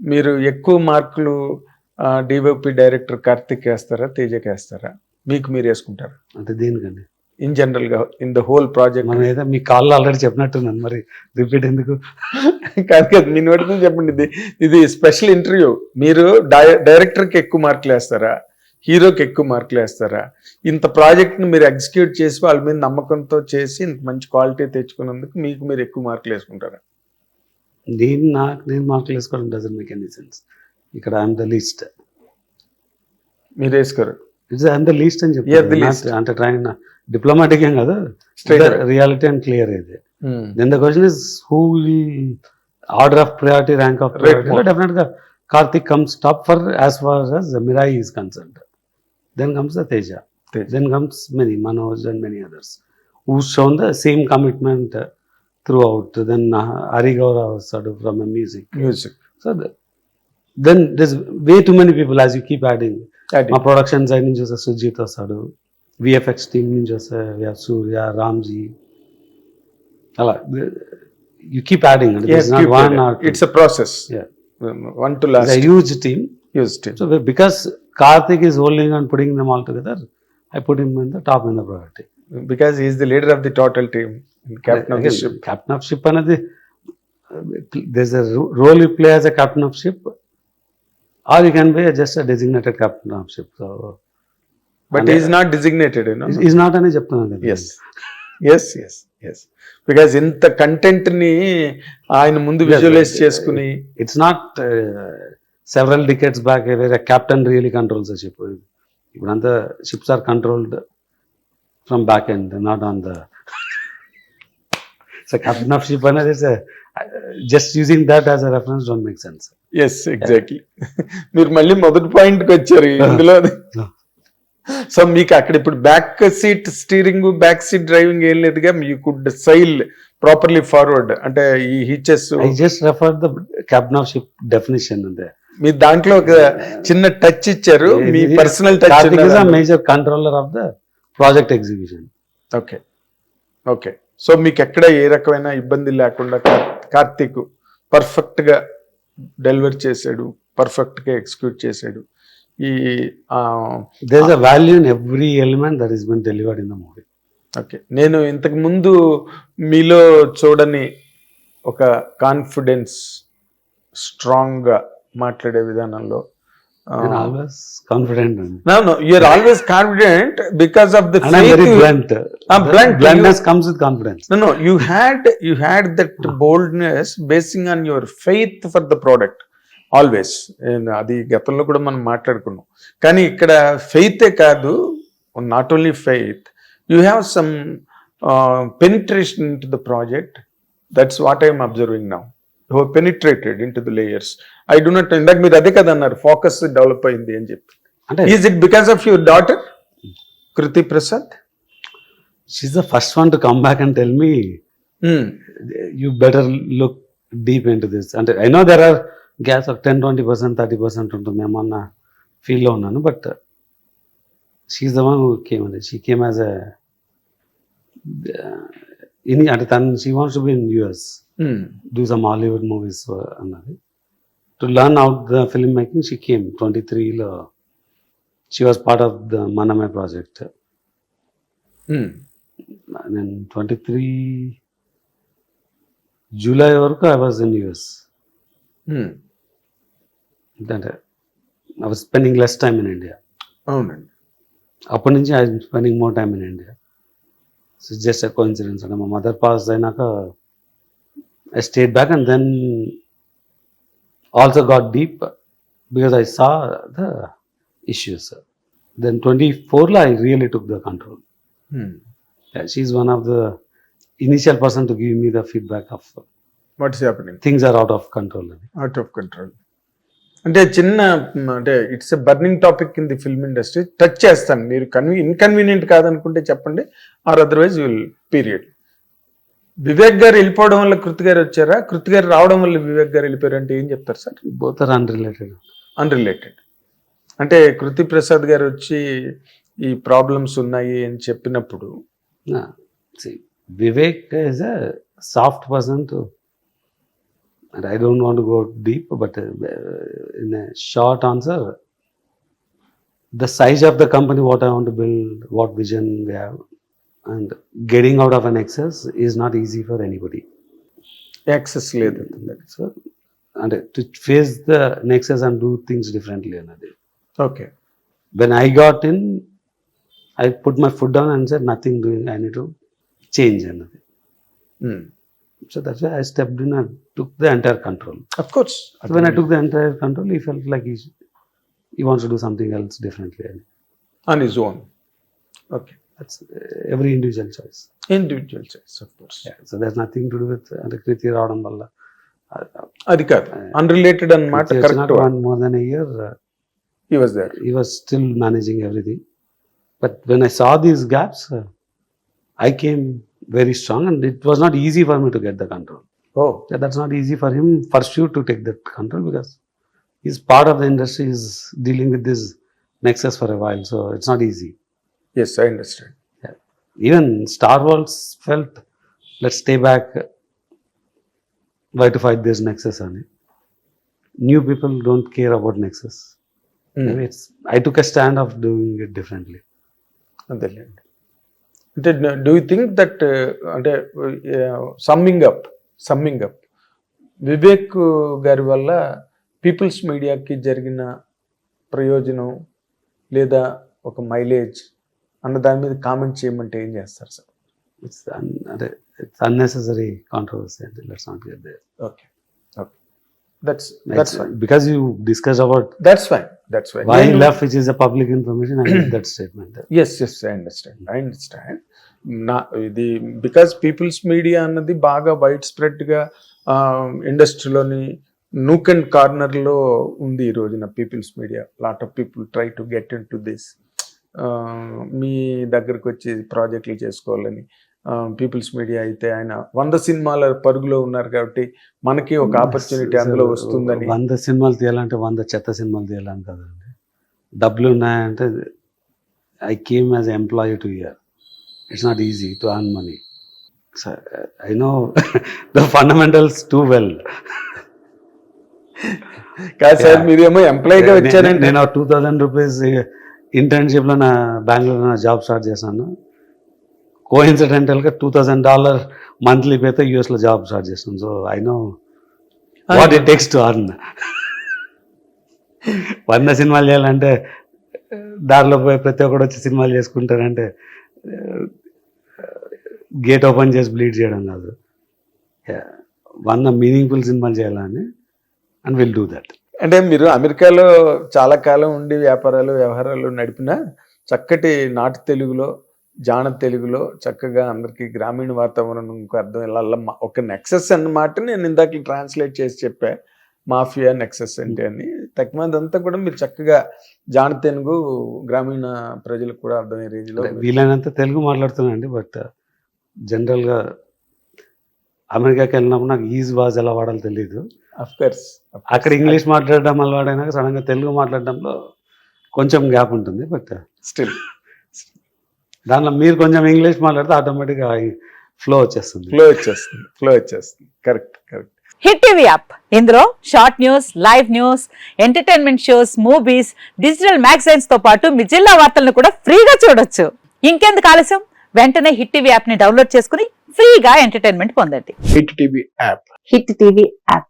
మీరు ఎక్కువ మార్కులు డిఓపి డైరెక్టర్ కార్తిక్ వేస్తారా తేజకి వేస్తారా? మీకు మీరు వేసుకుంటారా? అంటే దేనికండి? ఇన్ జనరల్గా ఇన్ ద హోల్ ప్రాజెక్ట్. మనం ఏదో మీ కాల్లో ఆల్రెడీ చెప్పినట్టున్నాను మరి రిపీట్ ఎందుకు? కాదు కాదు మీ నోటితో చెప్పండి ఇది ఇది స్పెషల్ ఇంటర్వ్యూ మీరు డైరెక్టర్కి ఎక్కువ మార్కులు వేస్తారా? హీరోకి ఎక్కువ మార్కులు వేస్తారా? ఇంత ప్రాజెక్ట్ని మీరు ఎగ్జిక్యూట్ చేసి వాళ్ళ మీద నమ్మకంతో చేసి ఇంత మంచి క్వాలిటీ తెచ్చుకున్నందుకు మీకు మీరు ఎక్కువ మార్కులు వేసుకుంటారా? నేను నాకు నేను మార్కులు వేసుకోవడం డజన్ మేక్ ఎనీ సెన్స్ ఇక్కడ ఐఎమ్ ద లీస్ట్ మీరు వేసుకోరు ఇట్స్ ఐఎమ్ ద లీస్ట్ అని the చెప్పి. అంటే ట్రైన్ డిప్లొమాటిక్ ఏం కదా. రియాలిటీ అండ్ క్లియర్ ఇది. Then the question is who order of priority rank of. Priority డెఫినెట్గా Karthik comes top for as far as Mirai is concern then comes the Teja. Then comes many Manoj and many others who shown the same commitment through then Hari Gaurav వస్తాడు from music music so then this way to many people as you keep adding మా production side నుంచి వస్తే సుజిత్ వస్తాడు. VFX team నుంచి వస్తే సూర్య రామ్జీ అలా you keep adding it's process Yeah. One to last huge team use team so because Karthik is holding and putting them all together I put him in the top in the priority because is the leader of the total team captain of the ship captain of ship అనేది a ro- role you play as a captain of ship. Or you can be just a designated captain of ship. So but is not designated you know is not అని చెప్తున్నాను yes yes yes yes because ఇంత కంటెంట్ని ఆయన ముందు visualise. చేసుకుని it's not several decades back వేరే captain really controls ship ఇప్పుడు అంతా ships are controlled from back end not on the so captain of ship అనేది just using that as a reference don't make sense yes exactly మీరు మళ్ళీ మొదటి పాయింట్కి వచ్చారు. ఇందులో సో మీకు అక్కడ ఇప్పుడు back seat steering back seat driving ఏం లేదుగా you could sail properly forward అంటే ఈ hitches I just refer the captain of ship definition అంతే. మీ దాంట్లో ఒక చిన్న టచ్ ఇచ్చారు. మీ personal touch major controller of the project execution. Okay. Okay. So మీకు ఎక్కడ ఏ రకమైన ఇబ్బంది లేకుండా కార్- కార్తీక్ పర్ఫెక్ట్గా డెలివర్ చేశాడు పర్ఫెక్ట్గా ఎగ్జిక్యూట్ చేశాడు. ఈ there is a value in every element that is been delivered in the movie okay. నేను ఇంతకు ముందు మీలో చూడని ఒక కాన్ఫిడెన్స్ స్ట్రాంగ్గా మాట్లాడే విధానంలో నేను ఆల్వేస్ కాన్ఫిడెంట్ అండి you are always confident because of the and I very blunt Ah, blunt. Bluntness comes with confidence No, no, you had you had that boldness basing on your faith for the product always అది గతంలో కూడా మనం మాట్లాడుకున్నాం. కానీ ఇక్కడ ఫెయితే కాదు not only faith you have some penetration into the project that's what I'm observing now how penetrated into the layers I do not ఇందాక మీరు అదే కదా అన్నారు ఫోకస్ డెవలప్ అయింది అని చెప్పి. అంటే is it because of your daughter Kriti Prasad she's the first one to come back and tell me. You better look deep in this అంటే I know there are gas ఒక ten twenty percent thirty percent ఉంటుంది ఏమన్నా ఫీల్లో ఉన్నాను but she's the one came అండి she came as in అంటే తను she wants to be in US do some Hollywood movies uh, అన్నది. To learn out the film making she came twenty త్రీలో she was part of the మనమే project. నేను twenty three July వరకు I was in US. అంటే I was spending less time in India అవునండి. అప్పటి నుంచి I spending more time in India so just a coincidence అంటే మా మదర్ పాస్ అయినాక I stayed back and then also got deep because I saw the issues then twenty ఫోర్లో I really took the control Hmm. She's one of the initial person to give me the feedback of what's happening things are out of control అని out of control అంటే చిన్న మ్, అంటే it's a burning topic in the film industry touch చేస్తాను. మీరు కన్వీ inconvenient కాదనుకుంటే చెప్పండి. Or otherwise will period Vivek garu వెళ్ళిపోవడం వల్ల కృతి గారు వచ్చారా? కృతి గారు రావడం వల్ల వివేక్ గారు వెళ్ళిపోయారు అంటే ఏం చెప్తారు sir? Both are unrelated unrelated అంటే కృతి ప్రసాద్ గారు వచ్చి ఈ ప్రాబ్లమ్స్ ఉన్నాయి అని చెప్పినప్పుడు Vivek is a soft person to I don't want to go deep, but uh, in a short answer, the size of the company, what I want to build, what vision we have, and getting out of an excess is not easy for anybody. Access లేదు So, and to face the nexus and do things differently. Another. Okay When I got in, I put my foot down and said, nothing doing, I need to change another. Hmm. So that's why I stepped in and took the entire control. Of course So when I took the entire control, he felt like he, he wants to do something else differently. And on his own okay that's uh, every individual choice. Individual choice of course Yeah. So there's nothing to do with uh, Kriti రావడం వల్ల. Uh, అది కాదు unrelated అన్నమాట Kriti correct వచ్చినాక one more than a year, uh, he was there he was still managing everything. But when I saw these gaps, uh, I came very strong, and it was not easy for me to get the control. Oh Yeah, that's not easy for him, for sure, to take that control because he's part of the industry, he's dealing with this nexus for a while, so it's not easy. Yes I understand Even Star Wars felt, let's stay back, why to fight this nexus on it. New people don't care about nexus. Hmm. Maybe it's, I took a stand of doing it differently. అదేలేండి అంటే do you think that అంటే summing up summing up Vivek గారి వల్ల peoples మీడియాకి జరిగిన ప్రయోజనం లేదా ఒక మైలేజ్ అన్న దాని మీద కామెంట్ చేయమంటే ఏం చేస్తారు sir un- it's unnecessary controversy. and Let's not get there. Okay okay that's that's fine because you discussed about that's fine that's fine why he left, which is a public information, I made that statement. Yes yes I understand I understand నా ఇది because People's media అన్నది బాగా wide స్ప్రెడ్గా ఇండస్ట్రీలోని nook and కార్నర్లో ఉంది ఈ రోజున people's media lot of people try to get into this మీ దగ్గరకు వచ్చి ప్రాజెక్టులు చేసుకోవాలని పీపుల్స్ మీడియా అయితే ఆయన వంద సినిమాల పరుగులో ఉన్నారు కాబట్టి మనకి ఒక ఆపర్చునిటీ అందులో వస్తుందని. వంద సినిమాలు తీయాలంటే వంద చెత్త సినిమాలు తీయాలని కదండి. డబ్బులు ఉన్నాయంటే I came as employee two year. It's not easy to earn money. I know the fundamentals too well. కాదు సార్ మీరేమో ఎంప్లాయీగా వచ్చారంటే నేను టూ థౌజండ్ రూపీస్ ఇంటర్న్షిప్లో నా బెంగళూరులో నా జాబ్ స్టార్ట్ చేశాను. కోఇన్సిడెంటల్గా టూ థౌజండ్ డాలర్ మంత్లీ పేతో యూఎస్లో జాబ్ స్టార్ట్ చేశాను. So I know what it takes to earn వంద సినిమాలు చేయాలంటే దారిలో పోయి ప్రతి ఒక్కడు వచ్చి సినిమాలు చేసుకుంటారంటే గేట్ ఓపెన్ చేసి బ్లీడ్ చేయడం కాదు. వంద మీనింగ్ఫుల్ సినిమాలు చేయాలని అండ్ విల్ డూ దట్ అంటే మీరు అమెరికాలో చాలా కాలం ఉండి వ్యాపారాలు వ్యవహారాలు నడిపిన చక్కటి నాటు తెలుగులో జాన తెలుగులో చక్కగా అందరికి గ్రామీణ వాతావరణంకు అర్థం ఇలా ఒక నెక్సెస్ అన్నమాట నేను ఇందాక ట్రాన్స్లేట్ చేసి చెప్పా. మాఫియా నెక్సెస్ అంటే అని తక్కువదంతా కూడా మీరు చక్కగా జాన తెలుగు గ్రామీణ ప్రజలకు కూడా అర్థమయ్యే రేంజ్లో వీలైనంత తెలుగు మాట్లాడుతున్నానండి బట్ జనరల్గా అమెరికాకి వెళ్ళినప్పుడు నాకు ఈజ్ వాజ్ ఎలా వాడాలో తెలియదు కోర్స్ అక్కడ ఇంగ్లీష్ మాట్లాడడం అలవాడైనాక సడన్గా తెలుగు మాట్లాడడంలో కొంచెం గ్యాప్ ఉంటుంది బట్ స్టిల్ దానిలో మీరు కొంచెం ఇంగ్లీష్ మాట్లాడితే ఆటోమేటిక్గా ఫ్లో వచ్చేస్తుంది. ఫ్లో వచ్చేస్తుంది ఫ్లో వచ్చేస్తుంది. Correct correct hit TV app ఇందులో short news live news entertainment shows movies digital మ్యాగజైన్స్తో పాటు మీ జిల్లా వార్తలను కూడా ఫ్రీగా చూడొచ్చు. ఇంకెందుకు ఆలస్యం? వెంటనే హిట్ టీవీ యాప్ని డౌన్లోడ్ చేసుకుని ఫ్రీగా ఎంటర్టైన్మెంట్ పొందండి. Hit TV app hit TV app